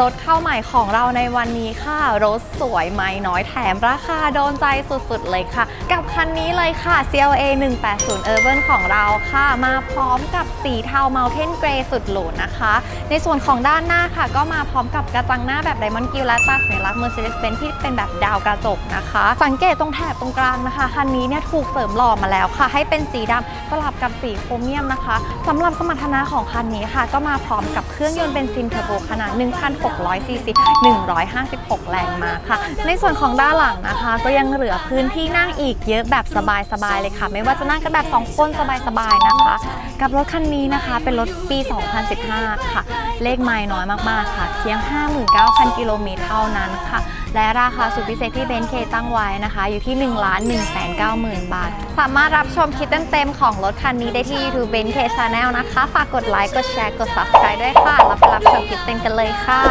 รถเข้าใหม่ของเราในวันนี้ค่ะ รถสวยไม่น้อยแถมราคาโดนใจสุดๆเลยค่ะ กับคันนี้เลยค่ะ CLA 180 Urban ของเราค่ะ มาพร้อมกับสีเทา Mountain Grey สุดหรูนะคะ ในส่วนของด้านหน้าค่ะ ก็มาพร้อมกับกระจังหน้าแบบ Diamond Grill และตาสัญลักษณ์ Mercedes-Benz ที่เป็นแบบดาวกระจกนะคะ สังเกตตรงแถบตรงกลางนะคะ คันนี้เนี่ยถูกเสริมหล่อมาแล้วค่ะ ให้เป็นสีดำสลับกับสีโครเมียมนะคะสำหรับสมรรถนะของคันนี้ค่ะ ก็มาพร้อมกับเครื่องยนต์เบนซินเทอร์โบขนาด1,000 600ซีซี156 แรงม้าค่ะ ในส่วนของด้านหลังนะคะ ก็ยังเหลือพื้นที่นั่งอีกเยอะแบบสบายๆเลยค่ะ ไม่ว่าจะนั่งกันแบบ 2 คนสบายๆนะคะ กับรถคันนี้นะคะเป็นรถปี 2015 ค่ะ เลขไม้น้อยมากๆค่ะ เพียง 59,000 กิโลเมตรเท่านั้นค่ะ และราคาสุดพิเศษที่เบนซ์เคตั้งไว้นะคะ อยู่ที่ 1 1 9 0 0 0 0 บาท สามารถรับชมคลิปเต็มๆของรถคันนี้ได้ที่ YouTube เบนซ์เคชาแนลนะคะ ฝากกดไลค์กดแชร์กด subscribe ด้วยค่ะแล้วไปรับ ชมคลิปเต็นกันเลยค่ะ